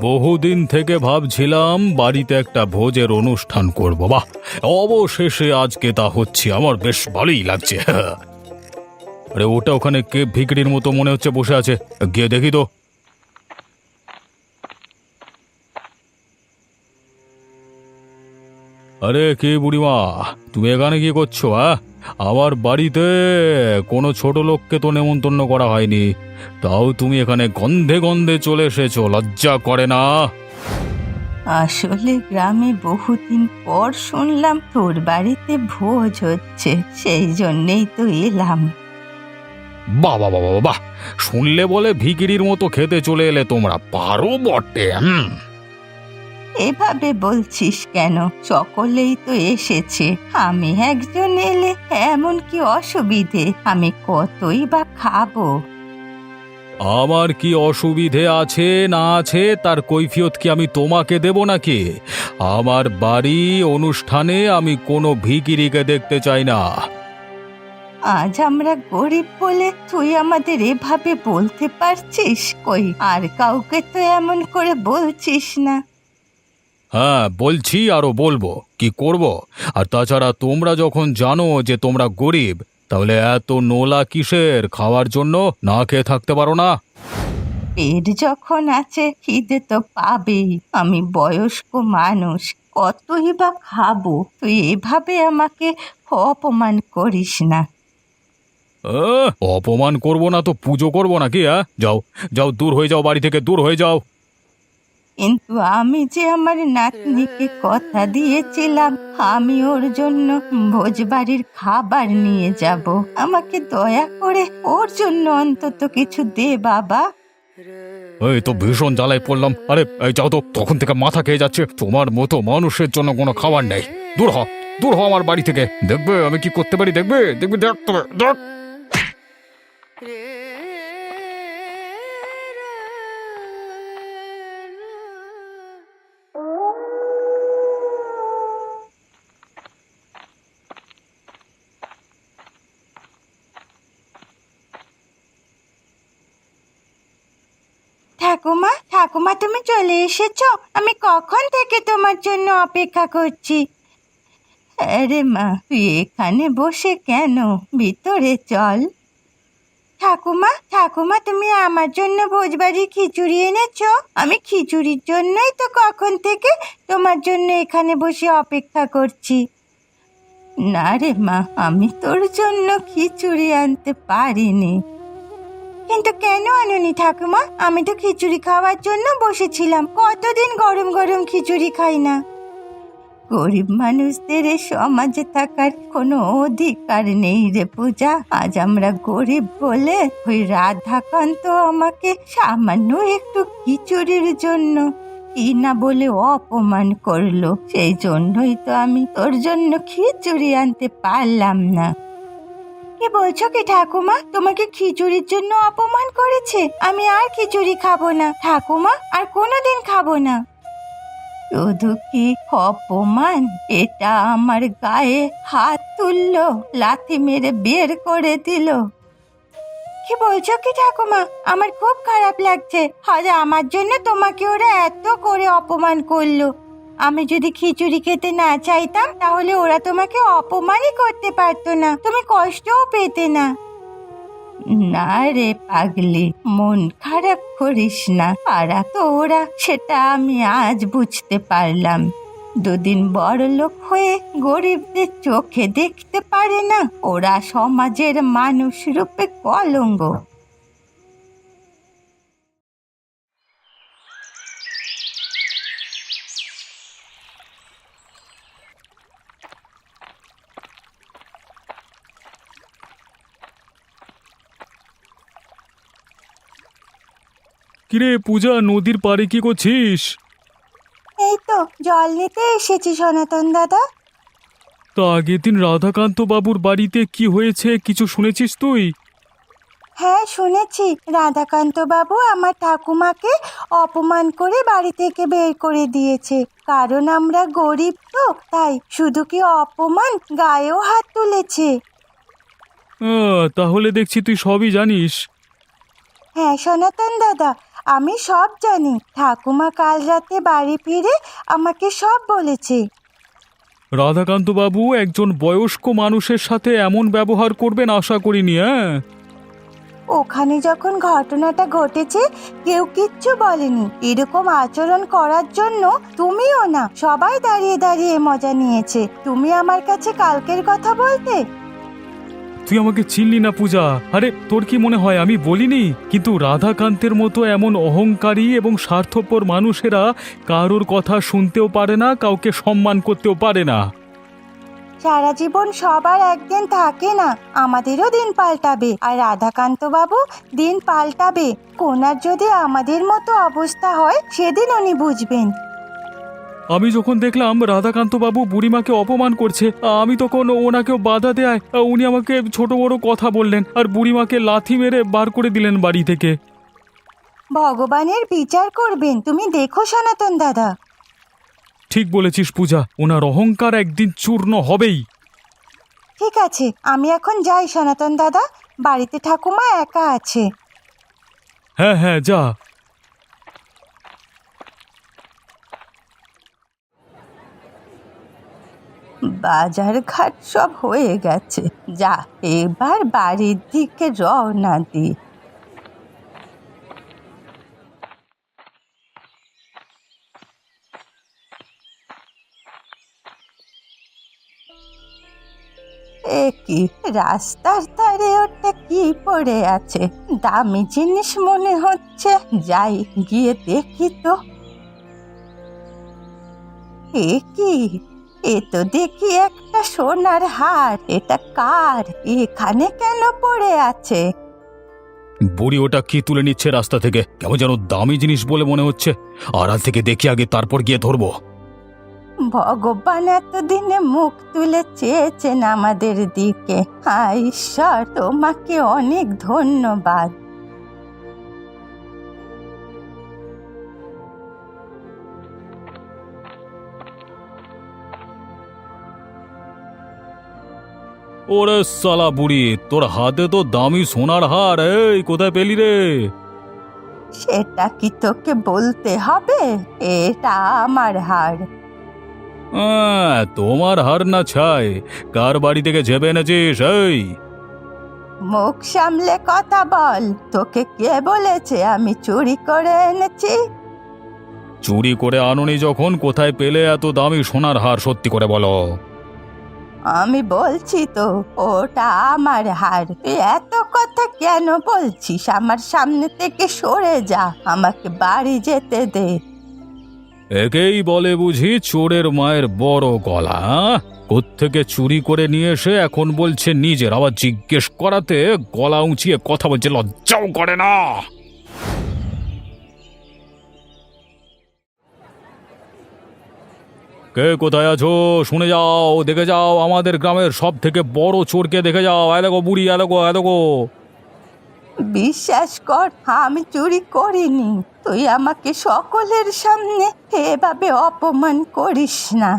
বহুদিন থেকে ভাবছিলাম বাড়িতে একটা ভোজের অনুষ্ঠান করব। বাহ, অবশেষে আজকে তা হচ্ছে, আমার বেশ ভালোই লাগছে। আরে, ওটা ওখানে কে ভিকড়ির মতো মনে হচ্ছে বসে আছে? গিয়ে দেখি তো। আরে, কি বুড়িমা, তুমি এখানে কি করছ হ্যাঁ? আমার বাড়িতে? কোনো ছোট লোককে তো নেমন্তন্ন করা হয়নি। তাও তুমি এখানে গন্ধে গন্ধে চলে এসেছ লজ্জা করে না। আসলে গ্রামে বহুদিন পর শুনলাম তোর বাড়িতে ভোজ হচ্ছে সেই জন্যেই তো এলাম। বাবা বাবা বাবা শুনলে বলে ভিকিরির মতো খেতে চলে এলে তোমরা পারো বটে হুম। এভাবে বলছিস কেন? সকলেই তো এসেছে। আমি একজন এলে এমন কি অসুবিধে? আমি কতই বা খাব? আমার কি অসুবিধে আছে না আছে তার কৈফিয়ত কি আমি তোমাকে দেব নাকি? আমার বাড়ি অনুষ্ঠানে আমি কোনো ভিকিরিকে দেখতে চাই না। আজ আমরা গরিব বলে তুই আমাদের এভাবে বলতে পারছিস কই? আর কাউকে তো এমন করে বলছিস না। হ্যাঁ বলছি আরও বলব কি করব? আর তাছাড়া তোমরা যখন জানো যে তোমরা গরিব তাহলে এত নোলা কিসের খাওয়ার জন্য না খেয়ে থাকতে পারো না? পেট যখন আছে খিদে তো পাবেই। আমি বয়স্ক মানুষ কতই বা খাব? তুই এভাবে আমাকে অপমান করিস না। আহ, অপমান করব না তো পুজো করব নাকি হ্যাঁ? যাও যাও দূর হয়ে যাও বাড়ি থেকে দূর হয়ে যাও। কিন্তু আমি যে আমার নাতনিকে কথা দিয়েছিলাম, আমি ওর জন্য ভোজবাড়ির খাবার নিয়ে যাব। আমাকে দয়া করে ওর জন্য অন্তত কিছু দে, বাবা। এই তো ভীষণ জ্বালায় পড়লাম। আরে, এই যাও তো, তখন থেকে মাথা খেয়ে যাচ্ছে। তোমার মতো মানুষের জন্য কোনো খাবার নেই। দূর হ দূর হ আমার বাড়ি থেকে। দেখবে, আমি কি করতে পারি? দেখবে দেখবে, দেখ তবে দেখ। ঠাকুমা ঠাকুমা তুমি চলে এসেছ? আমি কখন থেকে তোমার জন্য অপেক্ষা করছি? আরে মা, তুই এখানে বসে কেন? ভিতরে চল। ঠাকুমা ঠাকুমা, তুমি আমার জন্য ভোজবাড়ির খিচুড়ি এনেছো? আমি খিচুড়ির জন্যই তো কখন থেকে তোমার জন্য এখানে বসে অপেক্ষা করছি। না রে মা, আমি তোর জন্য খিচুড়ি আনতে পারিনি। কিন্তু কেন আনুনি ঠাকুমা? আমি তো খিচুড়ি খাওয়ার জন্য বসেছিলাম। কতদিন গরম গরম খিচুড়ি খাই না? গরিব মানুষদের এ সমাজে থাকার কোনো অধিকার নেই রে পূজা। আজ আমরা গরিব বলে ওই রাধাকান্ত আমাকে সামান্য একটু খিচুড়ির জন্য কি না বলে অপমান করল। সেই জন্যই তো আমি তোর জন্য খিচুড়ি আনতে পারলাম না। কি বলছো কি ঠাকুমা? তোমাকে খিচুড়ির জন্য অপমান করেছে। আমি আর খিচুড়ি খাব না। ঠাকুমা, আর কোনোদিন খাব না। শুধু কি অপমান? এটা আমার গায়ে হাত তুললো, লাথি মেরে বের করে দিল। কি বলছো কি ঠাকুমা? আমার খুব খারাপ লাগছে। আজ আমার জন্য তোমাকে ওরা এত করে অপমান করল। আমি যদি খিচুড়ি খেতে না চাইতাম, তাহলে ওরা তোমাকে অপমানই করতে পারতো না। তুমি কষ্টও পেতে না। না রে পাগলি, মন খারাপ করিস না। পারা তো ওরা, সেটা আমি আজ বুঝতে পারলাম। দুদিন বড় লোক হয়ে গরিবদের চোখে দেখতে পারে না? ওরা সমাজের মানুষ রূপে কলঙ্ক। কিরে পূজা নদীর পাড়ে কি করছিস? এই তো জল নিতে এসেছি সনাতন দাদা। তা আগের দিন রাধাকান্ত বাবুর বাড়িতে কি হয়েছে কিছু শুনেছিস তুই? হ্যাঁ শুনেছি। রাধাকান্ত বাবু আমার ঠাকুমাকে অপমান করে বাড়ি থেকে বের করে দিয়েছে। কারণ আমরা গরিব তো তাই শুধু কি অপমান গায়েও হাত তুলেছে। আহ, তাহলে দেখছি তুই সবই জানিস। হ্যাঁ সনাতন দাদা আমি সব জানি। ঠাকুমা কাল রাতে বাড়ি ফিরে আমাকে সব বলেছে। রাধাকান্ত বাবু একজন বয়স্ক মানুষের সাথে এমন ব্যবহার করবেন আশা করিনি হ্যাঁ? ওখানে যখন ঘটনাটা ঘটেছে কেউ কিচ্ছু বলেনি। এরকম আচরণ করার জন্য তুমিও না সবাই দাঁড়িয়ে দাঁড়িয়ে মজা নিয়েছে। তুমি আমার কাছে কালকের কথা বলতে তুই আমাকে চিনলি না পূজা। আরে, তোর কি মনে হয় আমি বলিনি? কিন্তু রাধাকান্তের মতো এমন অহংকারী এবং স্বার্থপর মানুষেরা কারোর কথা শুনতেও পারে না, কাউকে সম্মান করতেও পারে না। সারা জীবন সবার একদিন থাকে না, আমাদেরও দিন পাল্টাবে। আর রাধাকান্ত বাবু দিন পাল্টাবে। কোনার যদি আমাদের মতো অবস্থা হয়, সেদিন উনি বুঝবেন। আমি যখন দেখলাম রাধাকান্ত বাবু বুড়িমাকে অপমান করছে আমি তখন ওনাকেও বাধা দেয় উনি আমাকে ছোট বড় কথা বললেন আর বুড়িমাকে লাথি মেরে বার করে দিলেন বাড়ি থেকে। ভগবানের বিচার করবেন তুমি দেখো সনাতন দাদা। ঠিক বলেছিস পূজা ওনার অহংকার একদিন চূর্ণ হবেই। ঠিক আছে আমি এখন যাই সনাতন দাদা বাড়িতে ঠাকুমা একা আছে। হ্যাঁ হ্যাঁ যা। বাজার ঘাট সব হয়ে গেছে। যা, এবার বাড়ির দিকে রওনা দি। এ কি, রাস্তার ধারে ওটা কি পড়ে আছে? দামি জিনিস মনে হচ্ছে, যাই, গিয়ে দেখি তো। এ কি এ তো দেখি একটা সোনার হার এটা কার এখানে কেন পড়ে আছে? বুড়ি ওটা কি তুলে নিচ্ছে রাস্তা থেকে? কেমন যেন দামি জিনিস বলে মনে হচ্ছে। আড়াল থেকে দেখি আগে তারপর গিয়ে ধরবো। ভগবান এতদিনে মুখ তুলে চেয়েছেন আমাদের দিকে। ঈশ্বর তোমাকে অনেক ধন্যবাদ। ওরে সালা বুড়ি তোর হাতে তো দামি সোনার হার এই কোথায় পেলি রে? সেটা কি তোকে বলতে হবে? এটা আমার হার। আহ, তোমার হার না ছাই কার বাড়ি থেকে ঝেপে এনেছিস এই? মুখ সামলে কথা বল তোকে কে বলেছে আমি চুরি করে এনেছি? চুরি করে আনুনি যখন কোথায় পেলে এত দামি সোনার হার সত্যি করে বলো। আমি বলছি তো, ওটা আমার হার। এত কথা কেন বলছিস? আমার সামনে থেকে সরে যা, আমাকে বাড়ি যেতে দে। একেই বলে বুঝি চোরের মায়ের বড় গলা? কোত্থেকে চুরি করে নিয়ে এসে এখন বলছে নিজের, আবার জিজ্ঞেস করাতে গলা উঁচিয়ে কথা বলছে, লজ্জাও করে না। কে কোথায় আছো? শুনে যাও দেখে যাও আমাদের গ্রামের সব থেকে বড় চোরকে দেখে যাও। এ দেখো বুড়ি এ দেখো এ দেখো। বিশ্বাস কর আমি চুরি করিনি। তুই আমাকে সকলের সামনে এভাবে অপমান করিস না।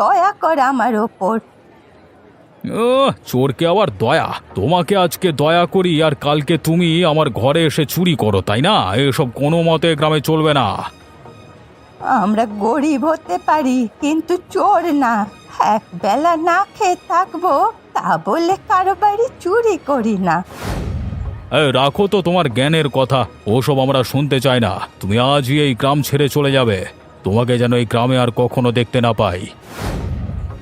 দয়া কর আমার ওপর। ও চোরকে আবার দয়া। তোমাকে আজকে দয়া করি আর কালকে তুমি আমার ঘরে এসে চুরি করো তাই না? এসব কোনো মতে গ্রামে চলবে না। আমরা গরিব হতে পারি কিন্তু চোর না। এক বেলা না খেয়ে থাকব তা বলে কারও বাড়ি চুরি করি না। এই, রাখো তো তোমার জ্ঞানের কথা। ওসব আমরা শুনতে চাই না। তুমি আজই এই গ্রাম ছেড়ে চলে যাবে। তোমাকে যেন এই গ্রামে আর কখনো দেখতে না পাই।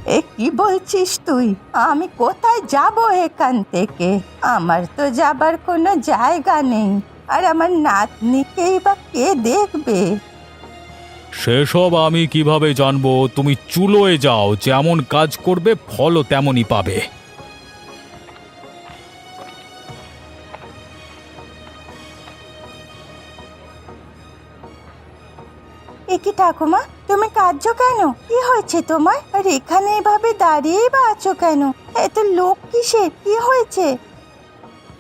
এ কি বলছিস তুই? আমি কোথায় যাব এখান থেকে? আমার তো যাবার কোনো জায়গা নেই। আর আমার নাতনিকেই বা কে দেখবে? সেসব আমি কীভাবে জানব? তুমি চুলোয় যাও যেমন কাজ করবে ফলও তেমনই পাবে। এ কি ঠাকুমা তুমি কাঁদছো কেন? কি হয়েছে তোমার? আর এখানে এভাবে দাঁড়িয়েই বা আছো কেন? এত লোক কিসের? কি হয়েছে?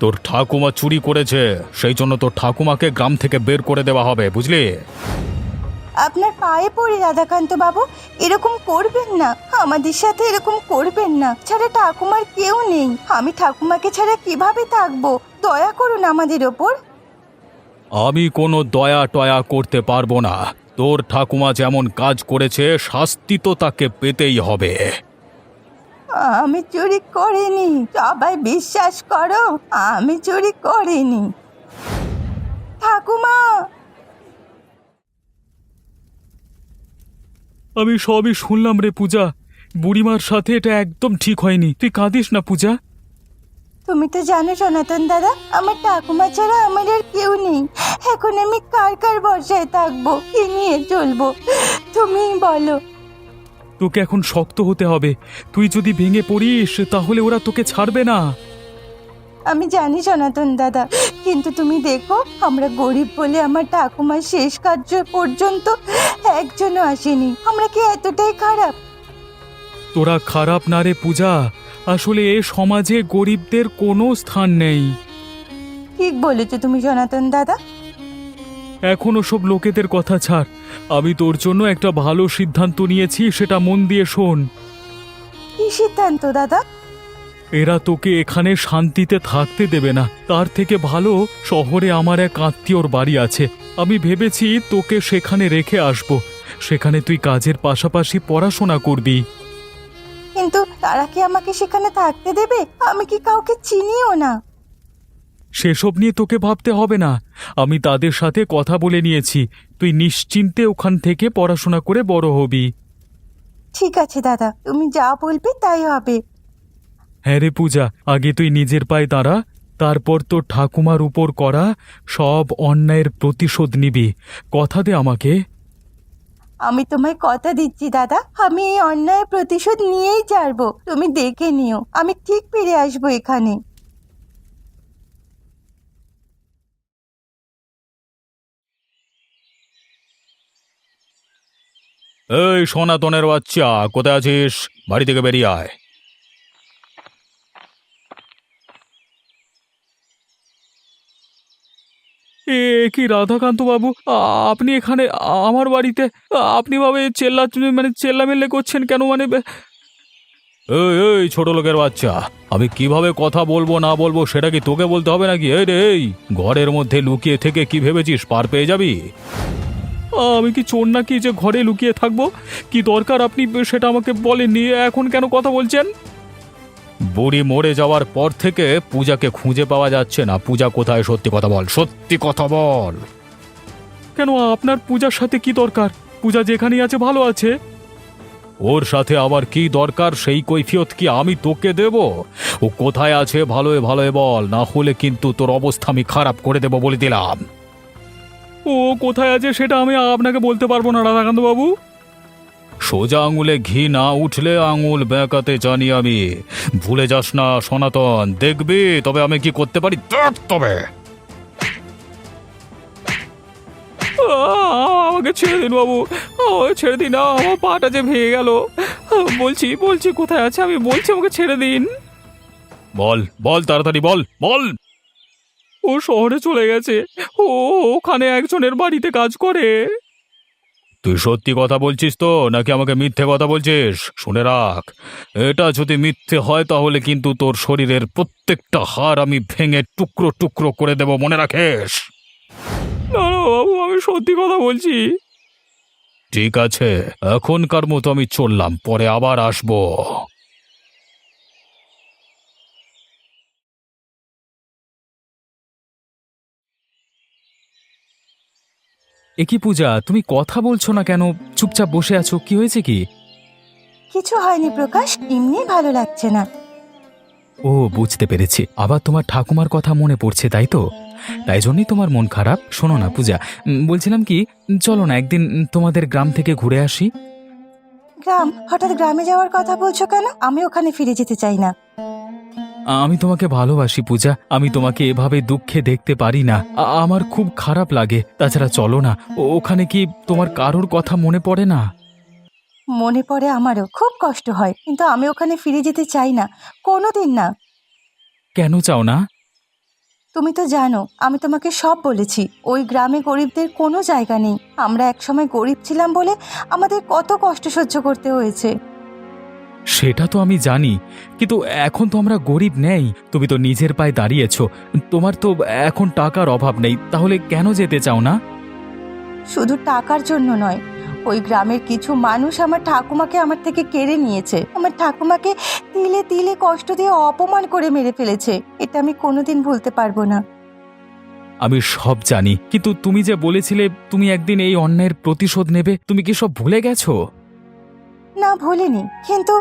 তোর ঠাকুমা চুরি করেছে সেই জন্য তোর ঠাকুমাকে গ্রাম থেকে বের করে দেওয়া হবে বুঝলি? আপনার পায়ে পড়ি রাধাকান্ত বাবু এরকম করবেন না। আমাদের সাথে এরকম করবেন না। ছাড়া ঠাকুমার কেউ নেই। আমি ঠাকুমাকে ছাড়া কীভাবে থাকব? দয়া করুন আমাদের ওপর। আমি কোনো দয়া টয়া করতে পারব না। তোর ঠাকুমা যেমন কাজ করেছে শাস্তি তো তাকে পেতেই হবে। আমি চুরি করিনি। সবাই বিশ্বাস করো আমি চুরি করিনি। ঠাকুমা! আমি সবই শুনলাম রে পূজা। বুড়িমার সাথে এটা একদম ঠিক হয়নি। তুই কাঁদিস না পূজা। তুমি তো জানো সনাতন দাদা আমার ঠাকুমা ছাড়া আমার আর কেউ নেই। এখন আমি কার কার বর্ষায় থাকব? কি নিয়ে চলবো? তুমি বলো। তোকে এখন শক্ত হতে হবে। তুই যদি ভেঙে পড়িস তাহলে ওরা তোকে ছাড়বে না। আমি জানি সনাতন দাদা কিন্তু তুমি দেখো আমরা গরিব বলে আমার ঠাকুমার শেষ কার্য পর্যন্ত একজনও আসেনি। আমরা কি এতটাই খারাপ? তোরা খারাপ না রে পূজা আসলে এ সমাজে গরিবদের কোনো স্থান নেই। ঠিক বলেছ তুমি সনাতন দাদা। এখন সব লোকেদের কথা ছাড় আমি তোর জন্য একটা ভালো সিদ্ধান্ত নিয়েছি সেটা মন দিয়ে শোন। কি সিদ্ধান্ত দাদা? এরা তোকে এখানে শান্তিতে থাকতে দেবে না। তার থেকে ভালো শহরে আমার এক আত্মীয়র বাড়ি আছে। আমি ভেবেছি তোকে সেখানে রেখে আসব। সেখানে তুই কাজের পাশাপাশি পড়াশোনা করবি। কিন্তু তারা কি আমাকে সেখানে থাকতে দেবে? আমি কি কাউকে চিনিও না। সেসব নিয়ে তোকে ভাবতে হবে না। আমি তাদের সাথে কথা বলে নিয়েছি। তুই নিশ্চিন্তে ওখান থেকে পড়াশোনা করে বড় হবি। ঠিক আছে দাদা তুমি যা বলবে তাই হবে। হ্যাঁ রে পূজা আগে তুই নিজের পায়ে দাঁড়া তারপর তোর ঠাকুমার উপর করা সব অন্যায়ের প্রতিশোধ নিবি। কথা দে আমাকে। আমি তোমায় কথা দিচ্ছি দাদা। আমি এই অন্যায় প্রতিশোধ নিয়েই ছাড়বো। তুমি দেখে নিও আমি ঠিক ফিরে আসব এখানে। এই সনাতনের বাচ্চা কোথায় আছিস? বাড়ি থেকে বেরিয়ে আয়। এ কি রাধাকান্ত বাবু আপনি এখানে আমার বাড়িতে আপনি ভাবে চেল্লা মানে চেল্লা চেল্লামেল্লে করছেন কেন মানে? এই এই ছোট লোকের বাচ্চা আমি কীভাবে কথা বলব না বলব সেটা কি তোকে বলতে হবে নাকি? এই রে এই ঘরের মধ্যে লুকিয়ে থেকে কি ভেবেছিস? পার পেয়ে যাবি? আমি কি চোর নাকি যে ঘরে লুকিয়ে থাকব? কি দরকার আপনি সেটা আমাকে বলেননি? এখন কেন কথা বলছেন? বুড়ি মরে যাওয়ার পর থেকে পূজাকে খুঁজে পাওয়া যাচ্ছে না। পূজা কোথায়? সত্যি কথা বল। সত্যি কথা বল। কেন? আপনার পূজার সাথে কি দরকার? পূজা যেখানেই আছে ভালো আছে। ওর সাথে আবার কি দরকার? সেই কৈফিয়ত কি আমি তোকে দেব? ও কোথায় আছে? ভালোয় ভালোয় বল। না হলে কিন্তু তোর অবস্থা আমি খারাপ করে দেব বলে দিলাম। ও কোথায় আছে সেটা আমি আপনাকে বলতে পারব না রাধাকান্ত বাবু সোজা আঙুলে ঘি না উঠলে আঙুল বেঁকাতে জানি আমি। ভুলে যাস না, সনাতন। দেখবি, তবে আমি কি করতে পারি? দেখ তবে। আমাকে ছেড়ে দিন বাবু। আমাকে ছেড়ে দিন আমার পাটা যে ভেঙে গেল। বলছি বলছি, কোথায় আছে? আমি বলছি আমাকে ছেড়ে দিন। বল বল, তাড়াতাড়ি বল বল। ও শহরে চলে গেছে। ও, ওখানে একজনের বাড়িতে কাজ করে। তুই সত্যি কথা বলছিস তো নাকি আমাকে মিথ্যে কথা বলছিস? শুনে রাখ। এটা যদি মিথ্যে হয় তাহলে কিন্তু তোর শরীরের প্রত্যেকটা হার আমি ভেঙে টুকরো টুকরো করে দেব মনে রাখিস? না না বাবু আমি সত্যি কথা বলছি। ঠিক আছে এখনকার মতো আমি চললাম পরে আবার আসব। এ কি পূজা? তুমি কথা বলছো না কেন? চুপচাপ বসে আছো কি হয়েছে কি? কিছু হয়নি প্রকাশ এমনি ভালো লাগছে না। ও বুঝতে পেরেছি। আবার তোমার ঠাকুমার কথা মনে পড়ছে তাই তো? তাই জন্যই তোমার মন খারাপ। শোনো না পূজা। উম, বলছিলাম কি চলো না একদিন উম, তোমাদের গ্রাম থেকে ঘুরে আসি। গ্রাম? হঠাৎ গ্রামে যাওয়ার কথা বলছো কেন? আমি ওখানে ফিরে যেতে চাই না। আমি তোমাকে ভালোবাসি পূজা। আমি তোমাকে এভাবে দুঃখে দেখতে পারি না। আ- আমার খুব খারাপ লাগে। তাছাড়া চলো না। ও- ওখানে কি তোমার কারোর কথা মনে পড়ে না? মনে পড়ে আমারও। খুব কষ্ট হয় কিন্তু আমি ওখানে ফিরে যেতে চাই না। কোনোদিন না। কেন চাও না? তুমি তো জানো আমি তোমাকে সব বলেছি। ওই গ্রামে গরিবদের কোনো জায়গা নেই। আমরা একসময় গরিব ছিলাম বলে আমাদের কত কষ্ট সহ্য করতে হয়েছে। সেটা তো আমি জানি কিন্তু এখন তো আমরা গরিব নেই তুমি তো নিজের পায়ে দাঁড়িয়েছো তোমার তো এখন টাকার অভাব নেই তাহলে কেন যেতে চাও না? শুধু টাকার জন্য নয় ওই গ্রামের কিছু মানুষ আমার ঠাকুমাকে আমার থেকে কেড়ে নিয়েছে। আমার ঠাকুমাকে তিলে তিলে কষ্ট দিয়ে অপমান করে মেরে ফেলেছে এটা আমি কোনোদিন ভুলতে পারব না। আমি সব জানি কিন্তু তুমি যে বলেছিলে তুমি একদিন এই অন্যায়ের প্রতিশোধ নেবে তুমি কি সব ভুলে গেছো? না ভুলিনি কিন্তু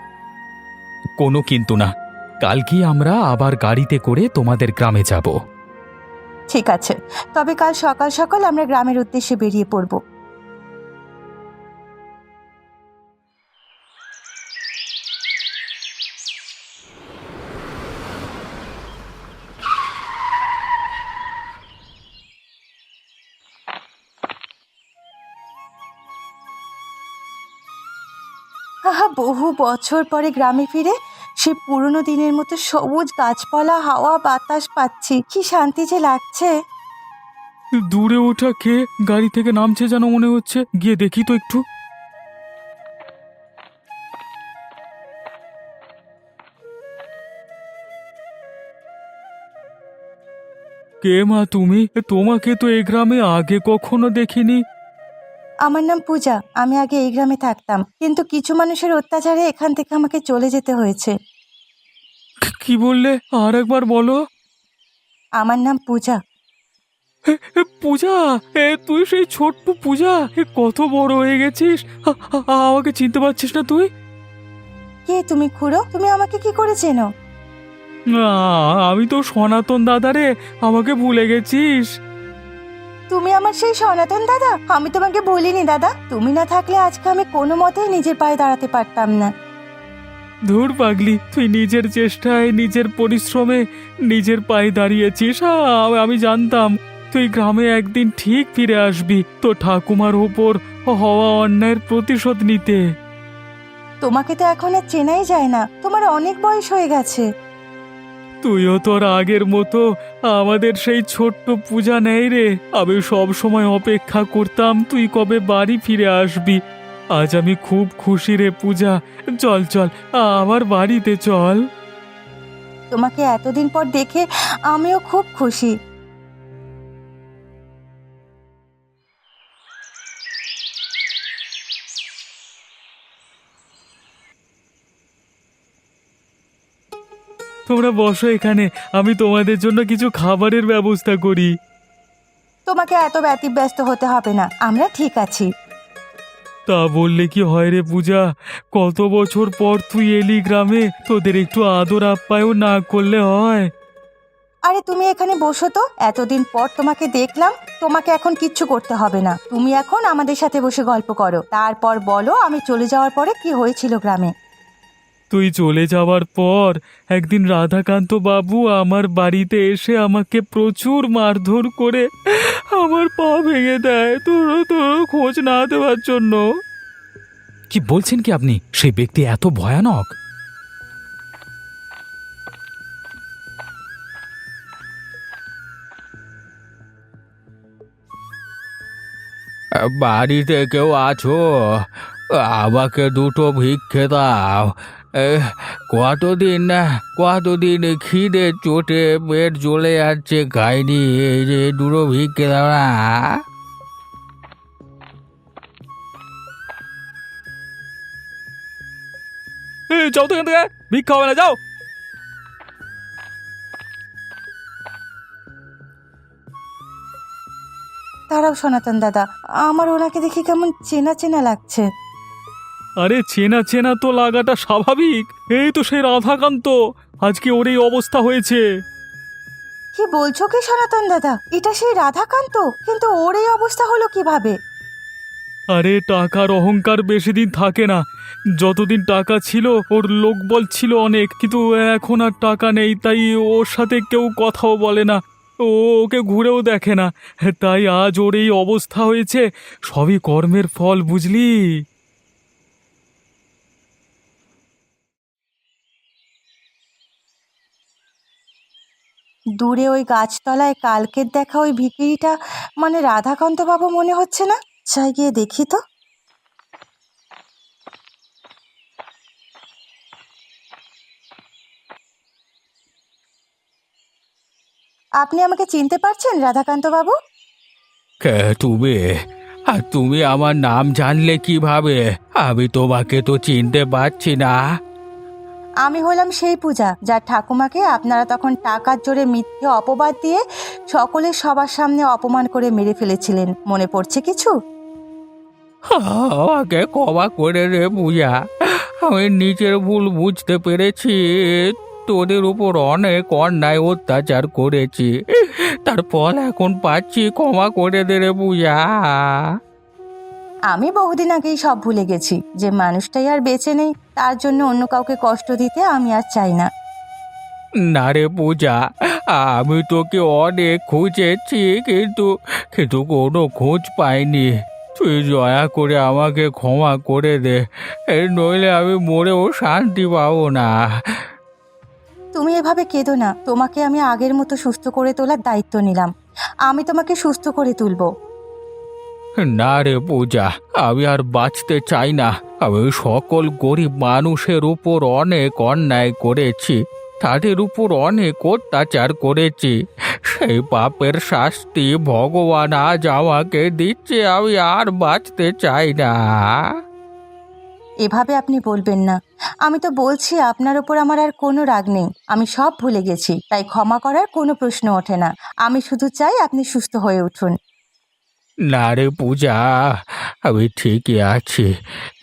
কোনো কিন্তু না। কালকেই আমরা আবার গাড়িতে করে তোমাদের গ্রামে যাব। ঠিক আছে। তবে কাল সকাল সকাল আমরা গ্রামের উদ্দেশ্যে বেরিয়ে পড়ব। বহু বছর পরে গ্রামে ফিরে, সে পুরনো দিনের মতো সবুজ গাছপালা, হাওয়া, বাতাস পাচ্ছি। কি শান্তি যে লাগছে। দূরে ওঠা কে গাড়ি থেকে নামছে যেন মনে হচ্ছে। গিয়ে দেখি তো একটু। কে মা তুমি? তোমাকে তো এই গ্রামে আগে কখনো দেখিনি। আমার নাম পূজা। আমি আগে এই গ্রামে থাকতাম। কিন্তু কিছু মানুষের অত্যাচারে এখান থেকে আমাকে চলে যেতে হয়েছে। কি- বললে? আর একবার বলো। আমার নাম পূজা। পূজা! এ তুই সেই ছোট্ট পূজা! এ কত বড় হয়ে গেছিস! আমাকে চিনতে পারছিস না তুই? কে তুমি খুড়ো? তুমি আমাকে কি করে চেনো? না আমি তো সনাতন দাদারে আমাকে ভুলে গেছিস। তুমি আমার সেই সনাতন দাদা? আমি তোমাকে বলিনি দাদা। তুমি না থাকলে আজকে আমি কোনো মতেই নিজের পায়ে দাঁড়াতে পারতাম না। ধুর পাগলি তুই নিজের চেষ্টায় নিজের পরিশ্রমে নিজের পায়ে দাঁড়িয়েছিস আ- আমি জানতাম। তুই গ্রামে একদিন ঠিক ফিরে আসবি তো ঠাকুমার ওপর হওয়া অন্যায়ের প্রতিশোধ নিতে। তোমাকে তো এখন আর চেনাই যায় না। তোমার অনেক বয়স হয়ে গেছে। তুইও তোর আগের মতো আমাদের সেই ছোট্ট পূজা নেই রে। আমি সব সময় অপেক্ষা করতাম তুই কবে বাড়ি ফিরে আসবি। আজ আমি খুব খুশি রে পূজা। চল চল, আমার বাড়িতে চল। তোমাকে এতদিন পর দেখে আমিও খুব খুশি। তোমরা বসো এখানে আমি তোমাদের জন্য কিছু খাবারের ব্যবস্থা করি। তোমাকে এত ব্যতিব্যস্ত হতে হবে না আমরা ঠিক আছি। তা বললে কি হয় রে পূজা? কত বছর পর তুই এলি গ্রামে তোদের একটু আদর আপ্যায়ন না করলে হয়। আরে তুমি এখানে বসো তো এতদিন পর তোমাকে দেখলাম তোমাকে এখন কিচ্ছু করতে হবে না। তুমি এখন আমাদের সাথে বসে গল্প করো তারপর বলো আমি চলে যাওয়ার পরে কি হয়েছিল গ্রামে। তুই চলে যাওয়ার পর একদিন রাধাকান্ত বাবু আমার বাড়িতে এসে আমাকে প্রচুর মারধর করে আমার পা ভেঙে দেয়। তোর তোর খোঁজ না দেওয়ার জন্য। কি বলছেন কি আপনি? সেই ব্যক্তি এত ভয়ানক? বাড়িতে কেউ আছো? আমাকে দুটো ভিক্ষে দাও। কতদিন না, কতদিন খিদে চোটে পেট জ্বলে যাচ্ছে খাইনি, এই যে দুটো ভিক্ষে না যাও তো থেকে, ভিক্ষা হবে না, যাও। তারাও সনাতন দাদা, আমার ওনাকে দেখে কেমন চেনা চেনা লাগছে। আরে চেনা চেনা তো লাগাটা স্বাভাবিক। এই তো সেই রাধাকান্ত। আজকে ওর এই অবস্থা হয়েছে। কি বলছো কি সনাতন দাদা? এটা সেই রাধাকান্ত? কিন্তু ওর এই অবস্থা হলো কীভাবে? আরে টাকার অহংকার বেশি দিন থাকে না। যতদিন টাকা ছিল ওর লোকবল ছিল অনেক। কিন্তু এখন আর টাকা নেই তাই ওর সাথে কেউ কথাও বলে না। ও ওকে ঘুরেও দেখে না। তাই আজ ওর এই অবস্থা হয়েছে। সবই কর্মের ফল বুঝলি? দূরে ওই গাছতলায় কালকের দেখা ওই ভিকিরিটা মানে রাধাকান্তবাবু মনে হচ্ছে না? চাই গিয়ে দেখি তো। আপনি আমাকে চিনতে পারছেন রাধাকান্তবাবু? বাবু তুমি? আর তুমি আমার নাম জানলে কীভাবে? আমি তোমাকে তো চিনতে পারছি না। আমি হলাম সেই পূজা, যার ঠাকুমাকে আপনারা তখন টাকার জোরে মিথ্যে অপবাদ দিয়ে সকলের সবার সামনে অপমান করে মেরে ফেলেছিলেন। মনে পড়ছে কিছু? আমাকে ক্ষমা করে রে পূজা। আমি নিজের ভুল বুঝতে পেরেছি। তোদের উপর অনেক অন্যায় অত্যাচার করেছি। তার ফল এখন পাচ্ছি, ক্ষমা করে দে রে পূজা। আমি বহুদিন আগেই সব ভুলে গেছি যে মানুষটাই আর বেঁচে নেই তার জন্য অন্য কাউকে কষ্ট দিতে আমি আর চাই না। না রে পূজা আমি তোকে অনেক খুঁজেছি কিন্তু কিন্তু কোনো খোঁজ পাইনি। তুই দয়া করে আমাকে ক্ষমা করে দে এই নইলে আমি মরেও শান্তি পাবো না। তুমি এভাবে কেঁদো না তোমাকে আমি আগের মতো সুস্থ করে তোলার দায়িত্ব নিলাম। আমি তোমাকে সুস্থ করে তুলবো। না রে পূজা, আমি আর বাঁচতে চাই না। আমি সকল গরিব মানুষের উপর অনেক অন্যায় করেছি। তাদের উপর অনেক অত্যাচার করেছি। সেই পাপের শাস্তি ভগবান আজ আমাকে দিচ্ছে, আমি আর বাঁচতে চাই না। এভাবে আপনি বলবেন না। আমি তো বলছি, আপনার ওপর আমার আর কোনো রাগ নেই। আমি সব ভুলে গেছি, তাই ক্ষমা করার কোনো প্রশ্ন ওঠে না। আমি শুধু চাই আপনি সুস্থ হয়ে উঠুন। না রে পূজা আমি ঠিকই আছি।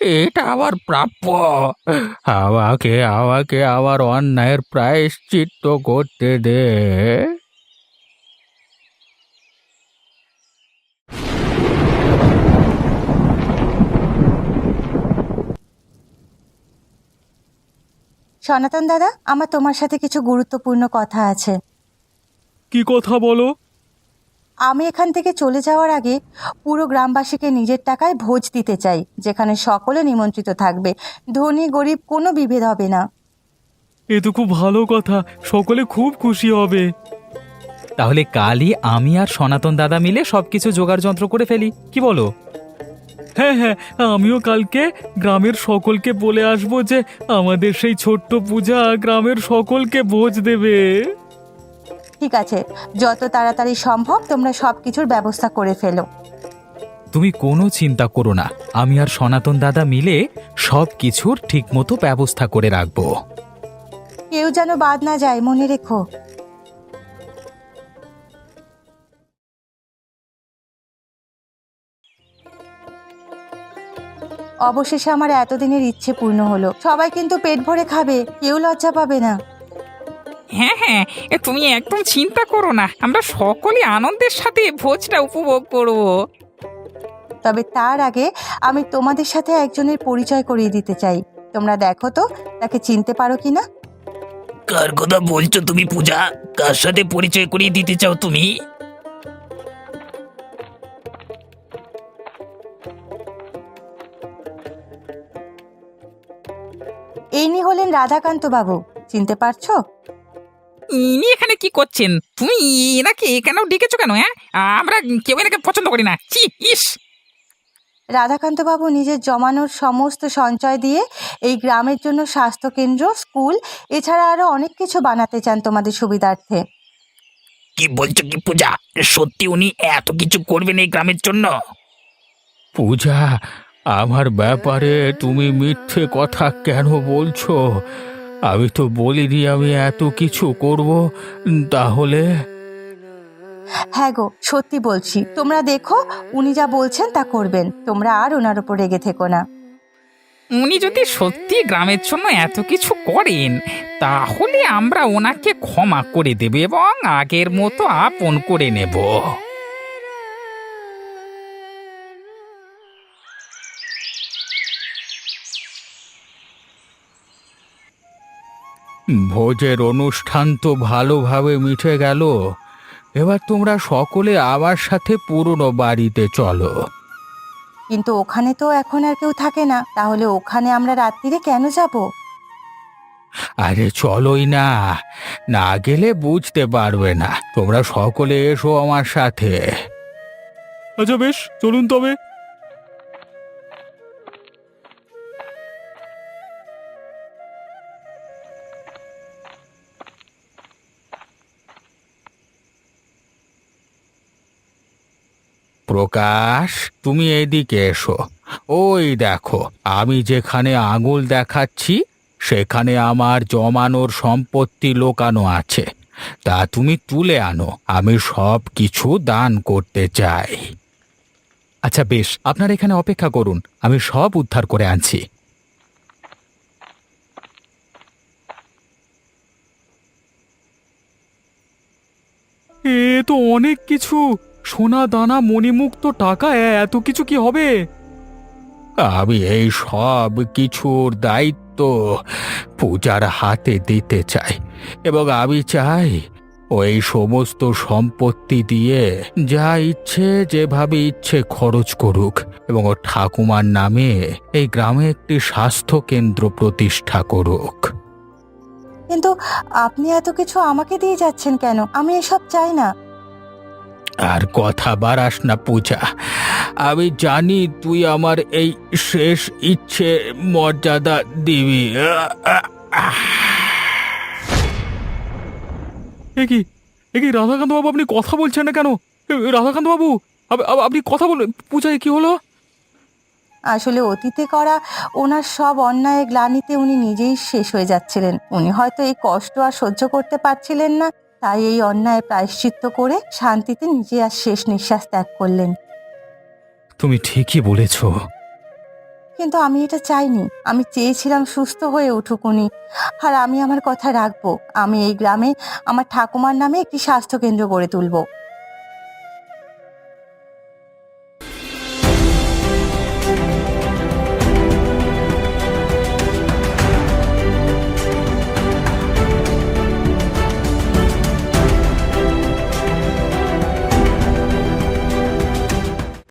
এটা আমার প্রাপ্য। আমাকে আমাকে আমার অন্যায়ের প্রায়শ্চিত্ত করতে দে। সনাতন দাদা আমার তোমার সাথে কিছু গুরুত্বপূর্ণ কথা আছে। কি কথা বলো? আমি এখান থেকে চলে যাওয়ার আগে পুরো গ্রামবাসীকে নিজের টাকায় ভোজ দিতে চাই যেখানে সকলে নিমন্ত্রিত থাকবে। ধনী গরিব কোনো বিভেদ হবে না। এ তো খুব ভালো কথা। সকলে খুব খুশি হবে। তাহলে কালই আমি আর সনাতন দাদা মিলে সবকিছু জোগাড় যন্ত্র করে ফেলি কি বলো? হ্যাঁ হ্যাঁ আমিও কালকে গ্রামের সকলকে বলে আসব যে আমাদের সেই ছোট্ট পূজা গ্রামের সকলকে ভোজ দেবে। ঠিক আছে যত তাড়াতাড়ি সম্ভব তোমরা সব কিছুর ব্যবস্থা করে ফেলো। তুমি কোনো চিন্তা করো না আমি আর সনাতন দাদা মিলে সব কিছুর ঠিকমতো ব্যবস্থা করে রাখব। কেউ যেন বাদ না যায় মনে রেখো। অবশেষে আমার এতদিনের ইচ্ছে পূর্ণ হলো। সবাই কিন্তু পেট ভরে খাবে কেউ লজ্জা পাবে না। হ্যাঁ হ্যাঁ এ তুমি একদম চিন্তা করো না। আমরা সকলে আনন্দের সাথে ভোজটা উপভোগ করব। তবে তার আগে আমি তোমাদের সাথে একজনের পরিচয় করিয়ে দিতে চাই। তোমরা দেখো তো তাকে চিনতে পারো কি না কার কথা বলছো তুমি পূজা? কার সাথে পরিচয় করিয়ে দিতে চাও তুমি? ইনি হলেন রাধাকান্ত বাবু চিনতে পারছ? ইনি এখানে কি করছেন? তুমি এনাকে কেন ডেকেছো কেন হ্যাঁ? আমরা কেউ এনাকে পছন্দ করি না। চি ইস! রাধাকান্ত বাবু নিজের জমানোর সমস্ত সঞ্চয় দিয়ে এই গ্রামের জন্য স্বাস্থ্যকেন্দ্র স্কুল এছাড়া আরও অনেক কিছু বানাতে চান তোমাদের সুবিধার্থে। কি বলছো কি পূজা? সত্যি উনি এত কিছু করবেন এই গ্রামের জন্য? পূজা আমার ব্যাপারে তুমি মিথ্যে কথা কেন বলছো? আমি তো বলিনি আমি এত কিছু করব তাহলে? হ্যাঁ গো সত্যি বলছি। তোমরা দেখো উনি যা বলছেন তা করবেন। তোমরা আর ওনার উপর রেগে থেকো না। উনি যদি সত্যি গ্রামের জন্য এত কিছু করেন তাহলে আমরা ওনাকে ক্ষমা করে দেব এবং আগের মতো আপন করে নেব। ভোজের অনুষ্ঠান তো ভালোভাবে মিটে গেল। এবার তোমরা সকলে আমার সাথে পুরনো বাড়িতে চলো। কিন্তু ওখানে তো এখন আর কেউ থাকে না। তাহলে ওখানে আমরা রাত্রিরে কেন যাব? আরে চলোই না। না গেলে বুঝতে পারবে না। তোমরা সকলে এসো আমার সাথে। আচ্ছা বেশ চলুন তবে। প্রকাশ, তুমি এদিকে এসো। ওই দেখো, আমি যেখানে আঙুল দেখাচ্ছি, সেখানে আমার জমানোর সম্পত্তি লোকানো আছে। তা তুমি তুলে আনো, আমি সব কিছু দান করতে চাই। আচ্ছা বেশ, আপনার এখানে অপেক্ষা করুন, আমি সব উদ্ধার করে আনছি। এ তো অনেক কিছু। সোনা দানা মণিমুক্ত টাকা এত কিছু কি হবে? আমি এই সব কিছুর দায়িত্ব পূজার হাতে দিতে চাই এবং আমি চাই ওই সমস্ত সম্পত্তি দিয়ে যা ইচ্ছে যেভাবে ইচ্ছে খরচ করুক এবং ও ঠাকুমার নামে এই গ্রামে একটি স্বাস্থ্য কেন্দ্র প্রতিষ্ঠা করুক। কিন্তু আপনি এত কিছু আমাকে দিয়ে যাচ্ছেন কেন? আমি এসব চাই না। আর কথা বাড়াস না পূজা। আমি জানি তুই আমার এই শেষ ইচ্ছে মর্যাদা দিবি। এ কি? এ কি রাধাকান্ত বাবু আপনি কথা বলছেন না কেন? এ, রাধাকান্ত বাবু আপ- আপ- আপনি কথা বলেন। পূজায় কি হলো? আসলে অতীতে করা ওনার সব অন্যায় গ্লানিতে উনি নিজেই শেষ হয়ে যাচ্ছিলেন। উনি হয়তো এই কষ্ট আর সহ্য করতে পারছিলেন না। তাই এই অন্যায় প্রায়শ্চিত্ত করে শান্তিতে নিজে আর শেষ নিঃশ্বাস ত্যাগ করলেন। তুমি ঠিকই বলেছ। কিন্তু আমি এটা চাইনি। আমি চেয়েছিলাম সুস্থ হয়ে উঠুক উনি। আর আমি আমার কথা রাখব। আমি এই গ্রামে আমার ঠাকুমার নামে একটি স্বাস্থ্য কেন্দ্র গড়ে তুলবো।